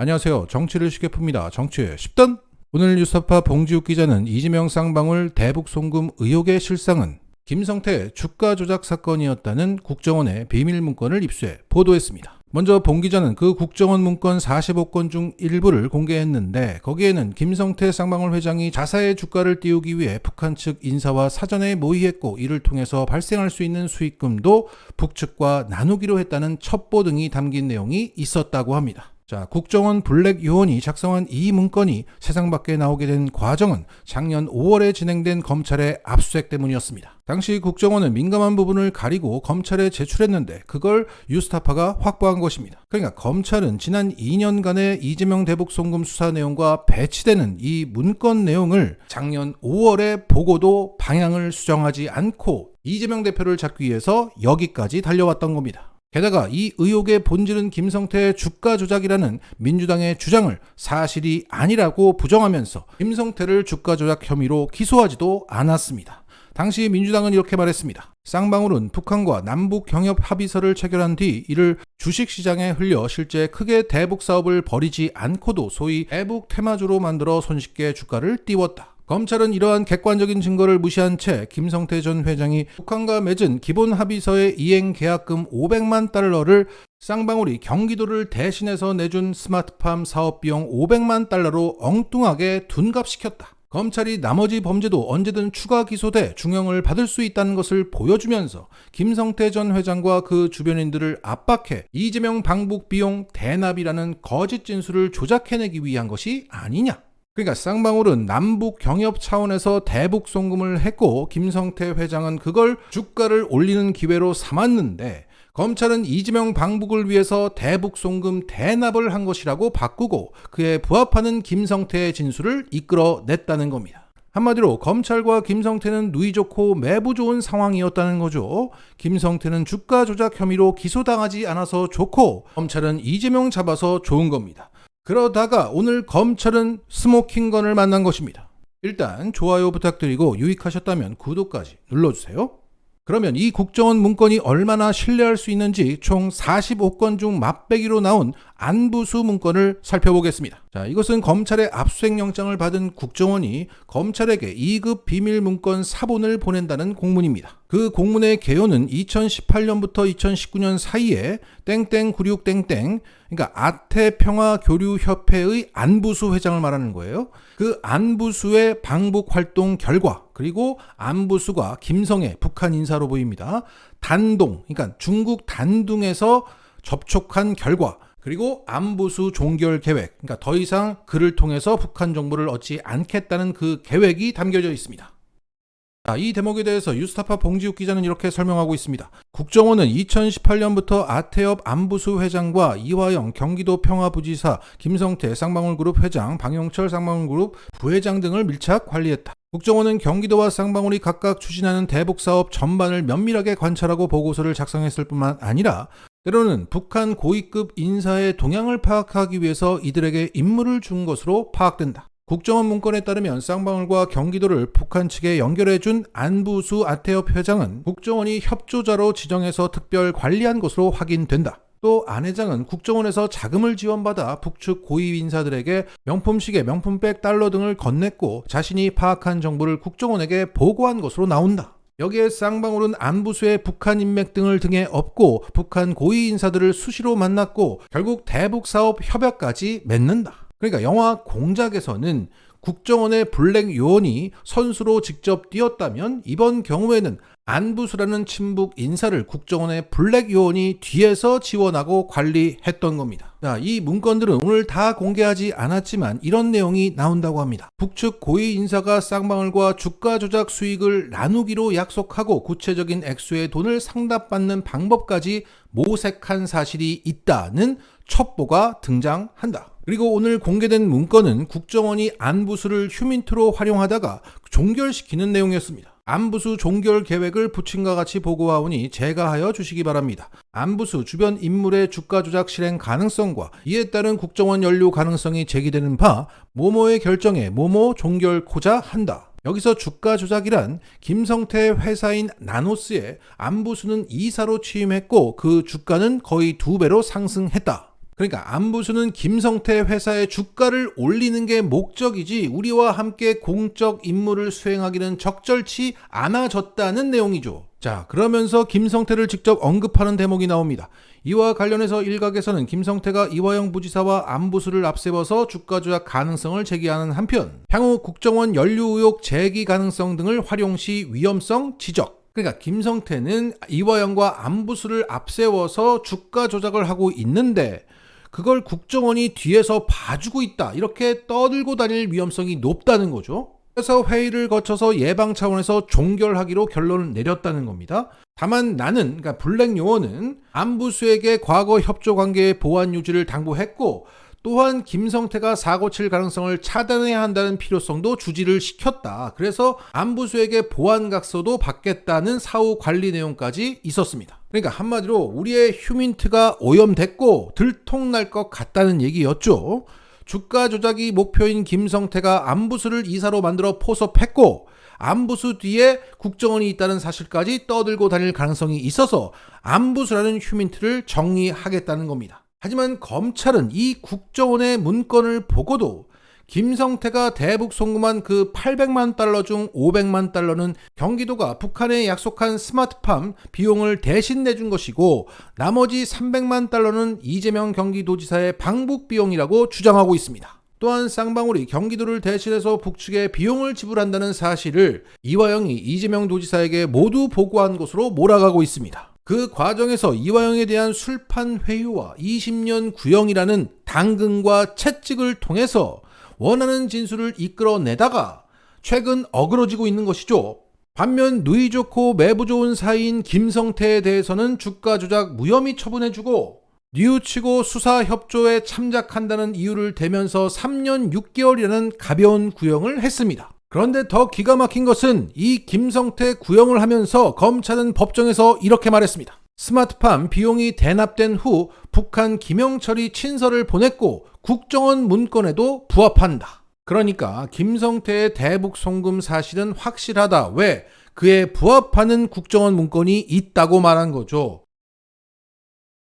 안녕하세요. 정치를 쉽게 풉니다. 정치의 10단. 오늘 뉴스타파 봉지욱 기자는 이재명 쌍방울 대북 송금 의혹의 실상은 김성태 주가 조작 사건이었다는 국정원의 비밀 문건을 입수해 보도했습니다. 먼저 봉 기자는 그 국정원 문건 45건 중 일부를 공개했는데 거기에는 김성태 쌍방울 회장이 자사의 주가를 띄우기 위해 북한 측 인사와 사전에 모의했고 이를 통해서 발생할 수 있는 수익금도 북측과 나누기로 했다는 첩보 등이 담긴 내용이 있었다고 합니다. 자, 국정원 블랙 요원이 작성한 이 문건이 세상 밖에 나오게 된 과정은 작년 5월에 진행된 검찰의 압수수색 때문이었습니다. 당시 국정원은 민감한 부분을 가리고 검찰에 제출했는데 그걸 유스타파가 확보한 것입니다. 그러니까 검찰은 지난 2년간의 이재명 대북 송금 수사 내용과 배치되는 이 문건 내용을 작년 5월에 보고도 방향을 수정하지 않고 이재명 대표를 잡기 위해서 여기까지 달려왔던 겁니다. 게다가 이 의혹의 본질은 김성태의 주가 조작이라는 민주당의 주장을 사실이 아니라고 부정하면서 김성태를 주가 조작 혐의로 기소하지도 않았습니다. 당시 민주당은 이렇게 말했습니다. 쌍방울은 북한과 남북 경협 합의서를 체결한 뒤 이를 주식시장에 흘려 실제 크게 대북 사업을 벌이지 않고도 소위 대북 테마주로 만들어 손쉽게 주가를 띄웠다. 검찰은 이러한 객관적인 증거를 무시한 채 김성태 전 회장이 북한과 맺은 기본 합의서의 이행 계약금 500만 달러를 쌍방울이 경기도를 대신해서 내준 스마트팜 사업 비용 500만 달러로 엉뚱하게 둔갑시켰다. 검찰이 나머지 범죄도 언제든 추가 기소돼 중형을 받을 수 있다는 것을 보여주면서 김성태 전 회장과 그 주변인들을 압박해 이재명 방북 비용 대납이라는 거짓 진술을 조작해내기 위한 것이 아니냐. 그러니까 쌍방울은 남북 경협 차원에서 대북 송금을 했고 김성태 회장은 그걸 주가를 올리는 기회로 삼았는데 검찰은 이재명 방북을 위해서 대북 송금 대납을 한 것이라고 바꾸고 그에 부합하는 김성태의 진술을 이끌어냈다는 겁니다. 한마디로 검찰과 김성태는 누이 좋고 매부 좋은 상황이었다는 거죠. 김성태는 주가 조작 혐의로 기소당하지 않아서 좋고 검찰은 이재명 잡아서 좋은 겁니다. 그러다가 오늘 검찰은 스모킹건을 만난 것입니다. 일단 좋아요 부탁드리고 유익하셨다면 구독까지 눌러주세요. 그러면 이 국정원 문건이 얼마나 신뢰할 수 있는지 총 45건 중 맛배기로 나온 안부수 문건을 살펴보겠습니다. 자, 이것은 검찰의 압수수색 영장을 받은 국정원이 검찰에게 2급 비밀 문건 사본을 보낸다는 공문입니다. 그 공문의 개요는 2018년부터 2019년 사이에 땡땡 96 땡땡 그러니까 아태평화교류협회의 안부수 회장을 말하는 거예요. 그 안부수의 방북 활동 결과 그리고 안부수가 김성애 북한 인사로 보입니다. 단동 그러니까 중국 단둥에서 접촉한 결과 그리고 안보수 종결 계획, 그러니까 더 이상 그를 통해서 북한 정보를 얻지 않겠다는 그 계획이 담겨져 있습니다. 자, 이 대목에 대해서 유스타파 봉지욱 기자는 이렇게 설명하고 있습니다. 국정원은 2018년부터 아태엽 안부수 회장과 이화영 경기도 평화부지사, 김성태 쌍방울그룹 회장, 방용철 쌍방울그룹 부회장 등을 밀착 관리했다. 국정원은 경기도와 쌍방울이 각각 추진하는 대북 사업 전반을 면밀하게 관찰하고 보고서를 작성했을 뿐만 아니라 때로는 북한 고위급 인사의 동향을 파악하기 위해서 이들에게 임무를 준 것으로 파악된다. 국정원 문건에 따르면 쌍방울과 경기도를 북한 측에 연결해준 안부수 아태엽 회장은 국정원이 협조자로 지정해서 특별 관리한 것으로 확인된다. 또 안 회장은 국정원에서 자금을 지원받아 북측 고위 인사들에게 명품 시계, 명품백, 달러 등을 건넸고 자신이 파악한 정보를 국정원에게 보고한 것으로 나온다. 여기에 쌍방울은 안부수의 북한 인맥 등을 등에 업고 북한 고위 인사들을 수시로 만났고 결국 대북 사업 협약까지 맺는다. 그러니까 영화 공작에서는 국정원의 블랙 요원이 선수로 직접 뛰었다면 이번 경우에는 안부수라는 친북 인사를 국정원의 블랙 요원이 뒤에서 지원하고 관리했던 겁니다. 자, 이 문건들은 오늘 다 공개하지 않았지만 이런 내용이 나온다고 합니다. 북측 고위 인사가 쌍방울과 주가 조작 수익을 나누기로 약속하고 구체적인 액수의 돈을 상납받는 방법까지 모색한 사실이 있다는 첩보가 등장한다. 그리고 오늘 공개된 문건은 국정원이 안부수를 휴민트로 활용하다가 종결시키는 내용이었습니다. 안부수 종결 계획을 부친과 같이 보고하오니 제가하여 주시기 바랍니다. 안부수 주변 인물의 주가 조작 실행 가능성과 이에 따른 국정원 연루 가능성이 제기되는 바 모모의 결정에 모모 종결코자 한다. 여기서 주가 조작이란 김성태 회사인 나노스의 안부수는 이사로 취임했고 그 주가는 거의 두 배로 상승했다. 그러니까 안부수는 김성태 회사의 주가를 올리는 게 목적이지 우리와 함께 공적 임무를 수행하기는 적절치 않아졌다는 내용이죠. 자, 그러면서 김성태를 직접 언급하는 대목이 나옵니다. 이와 관련해서 일각에서는 김성태가 이화영 부지사와 안부수를 앞세워서 주가 조작 가능성을 제기하는 한편 향후 국정원 연루 의혹 제기 가능성 등을 활용시 위험성 지적. 그러니까 김성태는 이화영과 안부수를 앞세워서 주가 조작을 하고 있는데 그걸 국정원이 뒤에서 봐주고 있다. 이렇게 떠들고 다닐 위험성이 높다는 거죠. 그래서 회의를 거쳐서 예방 차원에서 종결하기로 결론을 내렸다는 겁니다. 다만 나는 그러니까 블랙 요원은 안부수에게 과거 협조 관계의 보완 유지를 당부했고 또한 김성태가 사고 칠 가능성을 차단해야 한다는 필요성도 주지를 시켰다. 그래서 안부수에게 보안 각서도 받겠다는 사후 관리 내용까지 있었습니다. 그러니까 한마디로 우리의 휴민트가 오염됐고 들통날 것 같다는 얘기였죠. 주가 조작이 목표인 김성태가 안부수를 이사로 만들어 포섭했고 안부수 뒤에 국정원이 있다는 사실까지 떠들고 다닐 가능성이 있어서 안부수라는 휴민트를 정리하겠다는 겁니다. 하지만 검찰은 이 국정원의 문건을 보고도 김성태가 대북 송금한 그 800만 달러 중 500만 달러는 경기도가 북한에 약속한 스마트팜 비용을 대신 내준 것이고 나머지 300만 달러는 이재명 경기도지사의 방북 비용이라고 주장하고 있습니다. 또한 쌍방울이 경기도를 대신해서 북측에 비용을 지불한다는 사실을 이화영이 이재명 도지사에게 모두 보고한 것으로 몰아가고 있습니다. 그 과정에서 이화영에 대한 술판 회유와 20년 구형이라는 당근과 채찍을 통해서 원하는 진술을 이끌어내다가 최근 어그러지고 있는 것이죠. 반면 누이 좋고 매부 좋은 사이인 김성태에 대해서는 주가 조작 무혐의 처분해주고 뉘우치고 수사 협조에 참작한다는 이유를 대면서 3년 6개월이라는 가벼운 구형을 했습니다. 그런데 더 기가 막힌 것은 이 김성태 구형을 하면서 검찰은 법정에서 이렇게 말했습니다. 스마트팜 비용이 대납된 후 북한 김영철이 친서를 보냈고 국정원 문건에도 부합한다. 그러니까 김성태의 대북 송금 사실은 확실하다. 왜? 그에 부합하는 국정원 문건이 있다고 말한 거죠.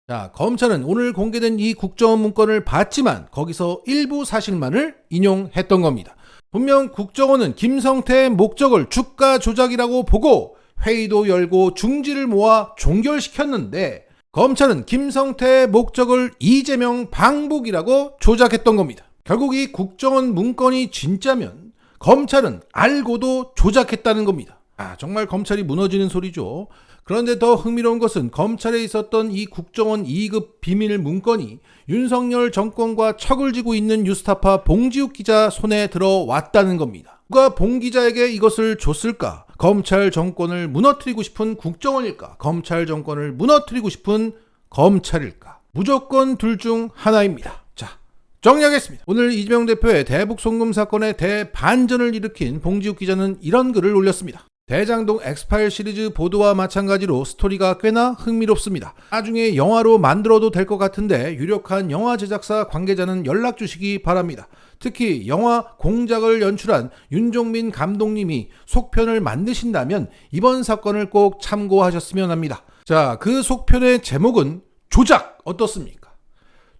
자, 검찰은 오늘 공개된 이 국정원 문건을 봤지만 거기서 일부 사실만을 인용했던 겁니다. 분명 국정원은 김성태의 목적을 주가 조작이라고 보고 회의도 열고 중지를 모아 종결시켰는데 검찰은 김성태의 목적을 이재명 방북이라고 조작했던 겁니다. 결국 이 국정원 문건이 진짜면 검찰은 알고도 조작했다는 겁니다. 아, 정말 검찰이 무너지는 소리죠. 그런데 더 흥미로운 것은 검찰에 있었던 이 국정원 2급 비밀 문건이 윤석열 정권과 척을 지고 있는 유스타파 봉지욱 기자 손에 들어왔다는 겁니다. 누가 봉 기자에게 이것을 줬을까? 검찰 정권을 무너뜨리고 싶은 국정원일까? 검찰 정권을 무너뜨리고 싶은 검찰일까? 무조건 둘 중 하나입니다. 자, 정리하겠습니다. 오늘 이재명 대표의 대북 송금 사건에 대반전을 일으킨 봉지욱 기자는 이런 글을 올렸습니다. 대장동 엑스파일 시리즈 보도와 마찬가지로 스토리가 꽤나 흥미롭습니다. 나중에 영화로 만들어도 될 것 같은데 유력한 영화 제작사 관계자는 연락 주시기 바랍니다. 특히 영화 공작을 연출한 윤종민 감독님이 속편을 만드신다면 이번 사건을 꼭 참고하셨으면 합니다. 자, 그 속편의 제목은 조작 어떻습니까?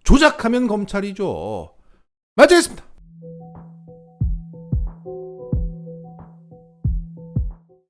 조작하면 검찰이죠. 마치겠습니다.